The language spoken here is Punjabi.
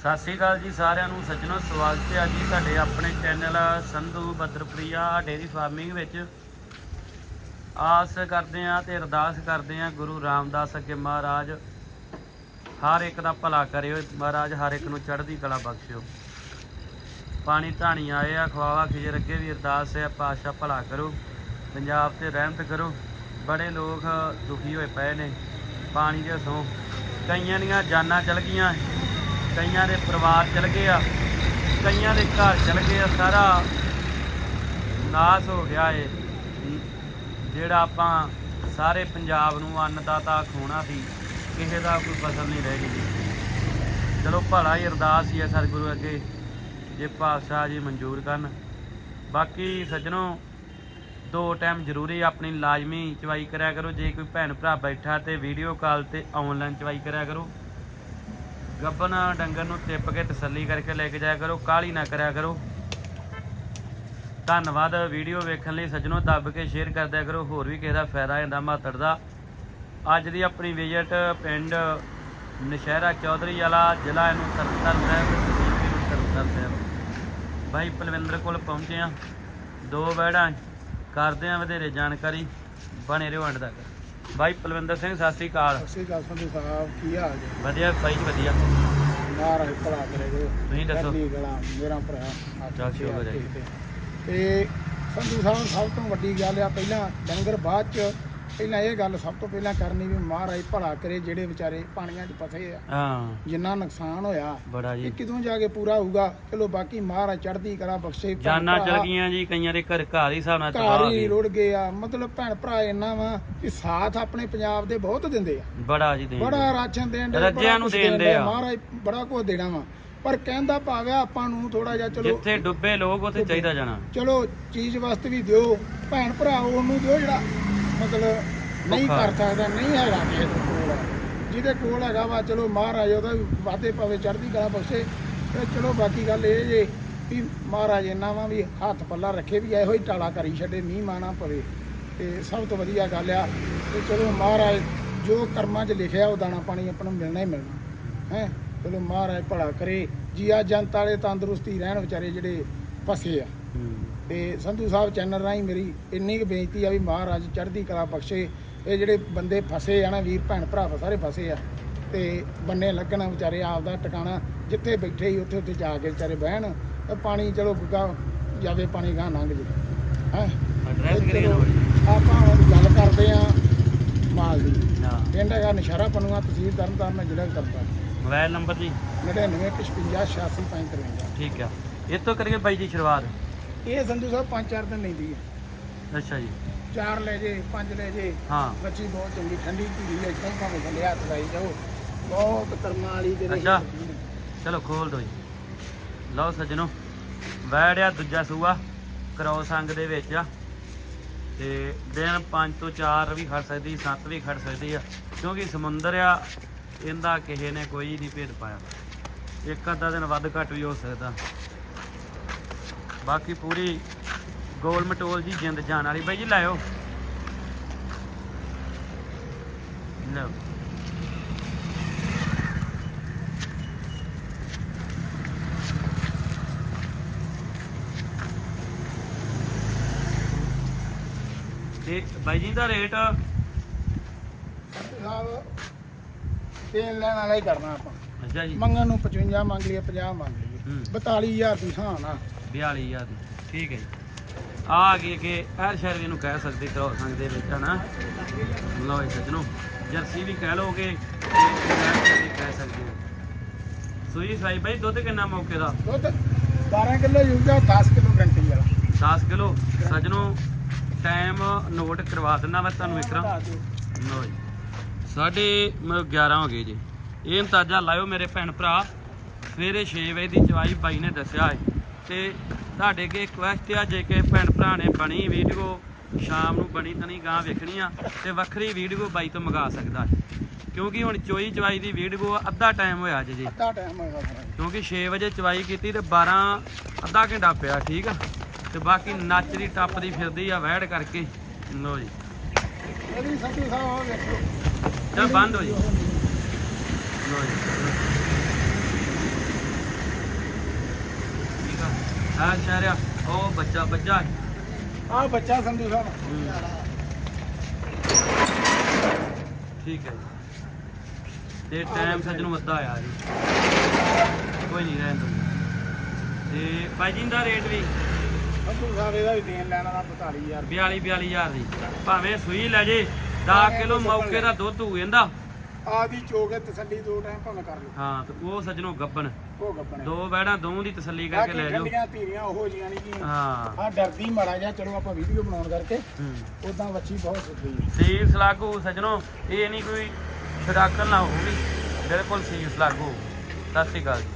ਸਤਿ ਸ਼੍ਰੀ ਅਕਾਲ ਜੀ ਸਾਰਿਆਂ ਨੂੰ, ਸੱਜਣੋ, ਸਵਾਗਤ ਹੈ ਜੀ ਤੁਹਾਡੇ ਆਪਣੇ channel Sandhu Badarpriya dairy farming ਵਿੱਚ। ਆਸ ਕਰਦੇ ਆਂ ਤੇ ਅਰਦਾਸ ਕਰਦੇ ਆਂ ਗੁਰੂ ਰਾਮਦਾਸ ਅੱਗੇ ਮਹਾਰਾਜ, ਹਰ ਇੱਕ ਦਾ ਭਲਾ ਕਰਿਓ, ਮਹਾਰਾਜ ਹਰ ਇੱਕ ਨੂੰ ਚੜ੍ਹਦੀ ਕਲਾ ਬਖਸ਼ਿਓ। ਪਾਣੀ ਧਾਣੀ ਆਏ ਆ, ਖਵਾਵਾ ਖਿਜਰ ਅੱਗੇ ਵੀ ਅਰਦਾਸ ਹੈ ਪਾਸ਼ਾ ਭਲਾ ਕਰੋ, ਪੰਜਾਬ ਤੇ ਰਹਿਮਤ ਕਰੋ। ਬੜੇ ਲੋਕ ਦੁਖੀ ਹੋਏ ਪਏ ਨੇ, ਪਾਣੀ ਦੇ ਸੋਂ, ਕਈਆਂ ਦੀਆਂ ਜਾਨਾਂ ਚਲ ਗਈਆਂ। ਕਈਆਂ ਦੇ ਪਰਿਵਾਰ ਚਲ ਗਏ ਆ, ਕਈਆਂ ਦੇ ਘਰ ਚਲ ਗਏ ਆ, ਸਾਰਾ ਨਾਸ ਹੋ ਗਿਆ ਏ। ਜਿਹੜਾ ਆਪਾਂ ਸਾਰੇ ਪੰਜਾਬ ਨੂੰ ਅੰਨਦਾਤਾ ਖੋਣਾ ਸੀ, ਕਿਸੇ ਦਾ ਕੋਈ ਫਸਲ ਨਹੀਂ ਰਹਿ ਗਈ ਚਲੋ ਭਲਾ ਹੀ ਅਰਦਾਸ ਹੀ ਹੈ ਸਤਿਗੁਰੂ ਅੱਗੇ, ਜੇ ਪਾਤਸ਼ਾਹ ਜੀ ਮਨਜ਼ੂਰ ਕਰਨ। ਬਾਕੀ ਸੱਜਣੋ, ਦੋ ਟਾਈਮ ਜ਼ਰੂਰੀ ਆਪਣੀ ਲਾਜ਼ਮੀ ਚਵਾਈ ਕਰਿਆ ਕਰੋ। ਜੇ ਕੋਈ ਭੈਣ ਭਰਾ ਬੈਠਾ ਤੇ ਵੀਡੀਓ ਕਾਲ ਤੇ ਆਨਲਾਈਨ ਚਵਾਈ ਕਰਿਆ ਕਰੋ। ਗੱਬਨ ਡੰਗਰ ਨੂੰ ਟਿੱਪ ਕੇ ਤਸੱਲੀ ਕਰਕੇ ਲੈ ਕੇ ਜਾਇਆ ਕਰੋ ਕਾਲੀ ਨਾ ਕਰਿਆ ਕਰੋ। ਧੰਨਵਾਦ, ਵੀਡੀਓ ਵੇਖਣ ਲਈ ਸੱਜਣੋ, ਦੱਬ ਕੇ ਸ਼ੇਅਰ ਕਰ ਦਿਆ ਕਰੋ, ਹੋਰ ਵੀ ਕਿਸੇ ਦਾ ਫਾਇਦਾ ਹੋ ਜਾਂਦਾ ਮਾਤੜ ਦਾ। ਅੱਜ ਦੀ ਆਪਣੀ ਵਿਜ਼ਿਟ ਪਿੰਡ ਨਸ਼ਹਿਰਾ ਚੌਧਰੀ ਵਾਲਾ, ਜ਼ਿਲ੍ਹਾ ਇਹਨੂੰ ਤਰਨਤਾਰਨ ਸਾਹਿਬ, ਤਹਿਸੀਲ ਵੀ ਤਰਨਤਾਰਨ ਸਾਹਿਬ। ਭਾਈ ਪਲਵਿੰਦਰ ਕੋਲ ਪਹੁੰਚੇ ਆ ਦੋ ਬੈੜਾਂ ਕਰਦੇ ਆ ਵਧੇਰੇ ਜਾਣਕਾਰੀ। ਬਣੇ ਰਹੋ ਅੰਡ ਤੱਕ ਭਾਈ ਪਲਵਿੰਦਰ ਸਿੰਘ ਸਤਿ ਸ੍ਰੀ ਅਕਾਲ ਸਤਿ ਸ਼੍ਰੀ ਅਕਾਲ ਸੰਧੂ ਸਾਹਿਬ ਕੀ ਹਾਲ ਜੀ ਵਧੀਆ ਭਾਈ ਜੀ ਵਧੀਆ ਮਹਾਰਾਜ ਭਲਾ ਕਰੇਗੇ ਤੁਸੀਂ ਦੱਸੋ। ਚੜ੍ਹਦੀ ਕਲਾ ਮੇਰਾ ਭਰਾ ਚੱਲ ਤੇ ਸ਼ੁਕਰ ਹੈ। ਤੇ। ਤੇ ਸੰਧੂ ਸਾਹਿਬ ਸਭ ਤੋਂ ਵੱਡੀ ਗੱਲ ਆ ਪਹਿਲਾਂ ਡੰਗਰ ਬਾਅਦ ਚ ਪਹਿਲਾਂ ਇਹ ਗੱਲ ਸਭ ਤੋਂ ਪਹਿਲਾਂ ਕਰਨੀ ਵੀ ਮਹਾਰਾਜ ਭਲਾ ਕਰੇ ਜਿਹੜੇ ਵਿਚਾਰੇ ਪਾਣੀਆਂ 'ਚ ਫਸੇ ਆ। ਹਾਂ। ਜਿੰਨਾ ਨੁਕਸਾਨ ਹੋਇਆ ਬੜਾ ਇਹ ਜੀ ਕਿਦੋਂ ਜਾ ਕੇ ਪੂਰਾ ਹੋਊਗਾ? ਚਲੋ ਬਾਕੀ ਮਹਾਰਾਜ ਚੜ੍ਹਦੀ ਕਲਾ ਬਖਸ਼ੇ ਭੈਣ ਜਾਨਾਂ ਭਰਾ ਚਲ ਗਈਆਂ ਜੀ ਕਈਆਂ ਦੇ ਘਰ ਘਰ ਹੀ ਹਿਸਾਬ ਨਾਲ ਘਰ ਤਬਾਹ ਹੀ ਰੁੜ ਗਏ ਆ। ਮਤਲਬ ਭੈਣ ਭਰਾ ਇੰਨਾ ਵਾ ਕਿ ਸਾਥ ਆਪਣੇ ਪੰਜਾਬ ਦੇ ਬਹੁਤ ਦਿੰਦੇ ਆ। ਬੜਾ ਜੀ ਦੇ ਬੜਾ ਰਾਸ਼ਨ ਦੇਣ ਦੇ ਰੱਜਿਆਂ ਨੂੰ ਦੇਣ ਦੇ ਆ। ਮਹਾਰਾਜ ਬੜਾ ਕੁਝ ਦੇਣਾ ਵਾ। ਪਰ ਕਹਿੰਦਾ ਭਾਵਿਆ ਆਪਾਂ ਨੂੰ ਥੋੜਾ ਜਿਹਾ ਚਲੋ ਜਿੱਥੇ ਡੁੱਬੇ ਲੋਕ ਉੱਥੇ ਚਾਹੀਦਾ ਜਾਣਾ। ਚਲੋ ਚੀਜ਼ ਵਾਸਤੇ ਵੀ ਦਿਓ। ਭੈਣ ਭਰਾ ਉਹਨੂੰ ਦਿਓ ਜਿਹੜਾ ਮਤਲਬ ਨਹੀਂ। ਕਰ ਸਕਦਾ ਨਹੀਂ ਹੈਗਾ ਕਿਸੇ ਦੇ ਕੋਲ। ਜਿਹਦੇ ਕੋਲ ਹੈਗਾ ਵਾ ਚਲੋ ਮਹਾਰਾਜ ਉਹਦਾ ਵੀ ਵਾਧੇ ਪਵੇ ਚੜ੍ਹਦੀ ਕਲਾ ਬਖਸ਼ੇ। ਤੇ ਚਲੋ ਬਾਕੀ ਗੱਲ ਇਹ ਜੇ ਵੀ ਮਹਾਰਾਜ ਇੰਨਾ ਵਾ ਵੀ ਹੱਥ ਪੱਲਾ ਰੱਖੇ ਵੀ ਇਹੋ ਹੀ ਟਾਲਾ ਕਰੀ ਛੱਡੇ ਮੀਂਹ ਮਾਣਾ ਪਵੇ। ਤੇ ਸਭ ਤੋਂ ਵਧੀਆ ਗੱਲ ਆ ਤੇ ਚਲੋ ਮਹਾਰਾਜ ਜੋ ਕਰਮਾਂ 'ਚ ਲਿਖਿਆ ਉਹ ਦਾਣਾ ਪਾਣੀ ਆਪਾਂ ਨੂੰ ਮਿਲਣਾ ਹੀ ਮਿਲਣਾ। ਹੈ? ਚਲੋ ਮਹਾਰਾਜ ਭਲਾ ਕਰੇ। ਜੀਆ ਜਨਤਾ ਵਾਲੇ ਤੰਦਰੁਸਤੀ ਰਹਿਣ ਵਿਚਾਰੇ ਜਿਹੜੇ ਫਸੇ ਆ। ਹੂੰ। ਤੇ ਸੰਧੂ ਸਾਹਿਬ ਚੈਨਲ ਰਾਹੀਂ ਮੇਰੀ ਇੰਨੀ ਕੁ ਬੇਨਤੀ ਆ ਵੀ ਮਹਾਰਾਜ ਚੜ੍ਹਦੀ ਕਲਾ ਬਖਸ਼ੇ। ਇਹ ਜਿਹੜੇ ਬੰਦੇ ਫਸੇ ਆ ਨਾ ਵੀਰ ਭੈਣ ਭਰਾ ਸਾਰੇ ਫਸੇ ਆ। ਤੇ ਬੰਨੇ ਲੱਗਣਾ ਵਿਚਾਰੇ ਆਪ ਦਾ ਟਿਕਾਣਾ ਜਿੱਥੇ ਬੈਠੇ ਹੀ ਉੱਥੇ ਉੱਥੇ ਜਾ ਕੇ ਵਿਚਾਰੇ ਬਹਿਣ। ਤੇ ਪਾਣੀ ਚਲੋ ਗੁੱਗਾ ਜਾਵੇ ਪਾਣੀ ਗਾਂ ਲੰਘ ਜੇ। ਹੈ? ਐਡਰੈਸ ਕਰੀਏ ਨਾ ਬਾਈ ਆਪਾਂ ਹੁਣ ਗੱਲ ਕਰਦੇ ਆ ਮਾਲ ਦੀ। ਪਿੰਡ ਹੈਗਾ ਨਸ਼ਹਿਰਾ ਪਨੂਆ ਤਹਿਸੀਲ ਤਰਨਤਾਰਨ ਜ਼ਿਲ੍ਹਾ ਤਰਨਤਾਰਨ ਮੋਬਾਈਲ ਨੰਬਰ ਜੀ 9955 ਠੀਕ ਆ। ਇੱਥੋਂ ਕਰੀਏ ਬਾਈ ਜੀ ਸ਼ੁਰੂਆਤ। ਇਹ ਸੰਧੂ ਸਾਹਿਬ ਪੰਜ ਚਾਰ ਦਿਨ ਲੈਂਦੀ ਹੈ। ਅੱਛਾ ਜੀ। ਚਾਰ ਲੈ ਜੇ ਪੰਜ ਲੈ ਜੇ। ਹਾਂ। ਬੱਚੀ ਬਹੁਤ ਚੰਗੀ ਠੰਡੀ ਧੀਰੀ ਹੈ ਇੱਥੇ ਭਾਵੇਂ ਥੱਲੇ ਹੱਥ ਲਾਈ ਜਾਓ। ਬਹੁਤ ਕਰਮਾਂ ਵਾਲੀ ਦੇ ਅੱਛਾ। ਚਲੋ ਖੋਲ ਦੋ ਜੀ। ਲਓ ਸੱਜਣੋ ਵੈੜਿਆ ਦੂਜਾ ਸੂਆ ਕਰੋਸ ਅੰਗ ਦੇ ਵਿੱਚ ਆ। ਤੇ ਦਿਨ 5 ਤੋਂ 4 ਵੀ ਖੜ ਸਕਦੀ 7 ਵੀ ਖੜ ਸਕਦੀ ਆ। ਕਿਉਂਕਿ ਸਮੁੰਦਰ ਆ ਇਹਦਾ ਕਿਸੇ ਨੇ ਕੋਈ ਨਹੀਂ ਭੇਦ ਪਾਇਆ। ਇੱਕ ਅੱਧਾ ਦਿਨ ਵੱਧ ਘੱਟ ਵੀ ਹੋ ਸਕਦਾ। ਬਾਕੀ ਪੂਰੀ ਗੋਲ ਮਟੋਲ ਜੀ ਜਿੰਦ ਜਾਣ ਵਾਲੀ। ਬਾਈ ਜੀ ਲਾਇਓ। ਲਓ। ਤੇ ਬਾਈ ਜੀ ਦਾ ਰੇਟ? ਤੇਲ ਲੈਣ ਵਾਲਾ ਹੀ ਕਰਨਾ ਆਪਾਂ। ਅੱਛਾ ਜੀ। ਮੰਗਣ ਨੂੰ 55 ਮੰਗ ਲਈਏ 50 ਮੰਗ ਲਈਏ। ਹੂੰ। 42000 ਦੀ ਹਾਂ ਨਾ। 42000 ਦੀ। ਠੀਕ ਹੈ ਜੀ। ਆ ਗਈ ਕਿ ਐਰ ਸ਼ਹਿਰ ਵੀ ਇਹਨੂੰ ਕਹਿ ਸਕਦੇ ਕਰੋ ਸੰਗ ਦੇ ਵਿੱਚ ਹਨਾ? ਲਓ ਜੀ ਸੱਜਣੋ ਜਰਸੀ ਵੀ ਕਹਿ ਲੋਗੇ ਤੇ ਐਰ ਸ਼ਹਿਰ ਵੀ ਕਹਿ ਸਕਦੇ ਹੋ। ਸੂਈ ਸਾਈ ਬਾਈ ਦੁੱਧ ਕਿੰਨਾ ਮੌਕੇ ਦਾ? ਦੁੱਧ 12 ਕਿਲੋ ਯੂਗਾ 10 ਕਿਲੋ ਗਰੰਟੀ ਵਾਲਾ। 10 ਕਿਲੋ। ਸੱਜਣੋ ਟਾਈਮ ਨੋਟ ਕਰਵਾ ਦਿੰਦਾ ਮੈਂ ਤੁਹਾਨੂੰ ਦਿਓ। ਲਓ ਜੀ। ਮ- 11 ਹੋ ਗਏ ਜੀ। ਇਹ ਅੰਦਾਜ਼ਾ ਲਾਇਓ ਮੇਰੇ ਭੈਣ ਭਰਾ। ਸਵੇਰੇ 6 ਵਜੇ ਦੀ ਚਵਾਈ ਬਾਈ ਨੇ ਦੱਸਿਆ ਹੈ। ਤੇ ਤੁਹਾਡੇ ਅੱਗੇ ਰਿਕੁਐਸਟ ਆ ਜੇ ਕਿ ਭੈਣ ਭਰਾ ਨੇ ਬਣੀ ਵੀਡੀਓ ਸ਼ਾਮ ਨੂੰ ਬਣੀ ਤਣੀ ਗਾਂ ਵੇਖਣੀ ਆ ਤੇ ਵੱਖਰੀ ਵੀਡੀਓ ਬਾਈ ਤੋਂ ਮੰਗਾ ਸਕਦਾ ਹੈ। ਕਿਉਂਕਿ ਹੁਣ ਚੋਈ ਚਵਾਈ ਦੀ ਵੀਡੀਓ ਅੱਧਾ ਟਾਈਮ ਹੋਇਆ ਜੀ ਜੀ। ਅੱਧਾ ਟਾਈਮ ਫਿਰ ਕਿਉਂਕਿ 6 ਵਜੇ ਚਵਾਈ ਕੀਤੀ ਤੇ 12 ਅੱਧਾ ਘੰਟਾ ਪਿਆ ਠੀਕ ਆ? ਤੇ ਬਾਕੀ ਨੱਚਦੀ ਟੱਪਦੀ ਫਿਰਦੀ ਆ ਵਹਿੜ ਕਰਕੇ। ਲੋ ਜੀ। ਇਹਦੀ ਸੰਧੂ ਸਾਹਿਬ ਆ ਵੇਖੋ। ਚਲ ਬੰਦ ਹੋ ਜੀ। ਲੋ ਜੀ। ਆ ਸ਼ਹਿਰਿਆ ਉਹ ਬੱਚਾ ਬੱਚਾ। ਆ ਬੱਚਾ ਸੰਧੂ ਸਾਹਿਬ। ਠੀਕ ਹੈ ਜੀ। ਤੇ ਟਾਈਮ ਸੱਜਣੋਂ ਵੱਧਾ ਆਇਆ ਜੀ। ਕੋਈ ਨਹੀਂ ਰਹਿਣ ਦੋ ਤੇ ਭਾਈ ਜੀ ਦਾ ਰੇਟ ਵੀ? ਸੰਧੂ ਸਾਹਿਬ ਇਹਦਾ ਵੀ ਦੇਣ ਲੈਣਾ ਦਾ 45000 42 42000 ਦੀ। ਭਾਵੇਂ ਸੂਈ ਲੈ ਜੇ 10 ਕਿਲੋ ਮੌਕੇ ਦਾ ਦੁੱਧ ਹੋ ਜਾਂਦਾ ਆਦੀ ਚੋਗੇ ਤਸੱਲੀ ਦੋ ਟਾਈਮ ਭਾਵੇਂ ਕਰ ਲਓ। ਹਾਂ ਤੇ ਉਹ ਸੱਜਣੋਂ ਗੱਬਣ। ਉਹ ਗੱਬਣੇ ਦੋ ਬੈੜਾਂ ਦੋਵਾਂ ਦੀ ਤਸੱਲੀ ਕਰਕੇ ਲੈ ਜਾਓ। ਠੰਡੀਆਂ ਧੀਰੀਆਂ ਉਹੋ ਜੀਆਂ ਨਹੀਂ ਹਾਂ। ਆ ਡਰਦੀ ਮਾੜਾ ਜਿਹਾ ਚਲੋ ਆਪਾਂ ਵੀਡੀਓ ਬਣਾਉਣ ਕਰਕੇ। ਹੂੰ। ਉਦਾਂ ਵੱਛੀ ਬਹੁਤ ਸੁੱਕੀ ਹੈ ਸੀਸ ਲਾਗੂ ਸੱਜਣੋ ਇਹ ਨਹੀਂ ਕੋਈ ਛਡਾਕਲ ਨਾ ਹੋਊਗੀ। ਬਿਲਕੁਲ ਸੀਸ ਲਾਗੂ। ਸਤਿ ਸ਼੍ਰੀ ਅਕਾਲ ਜੀ।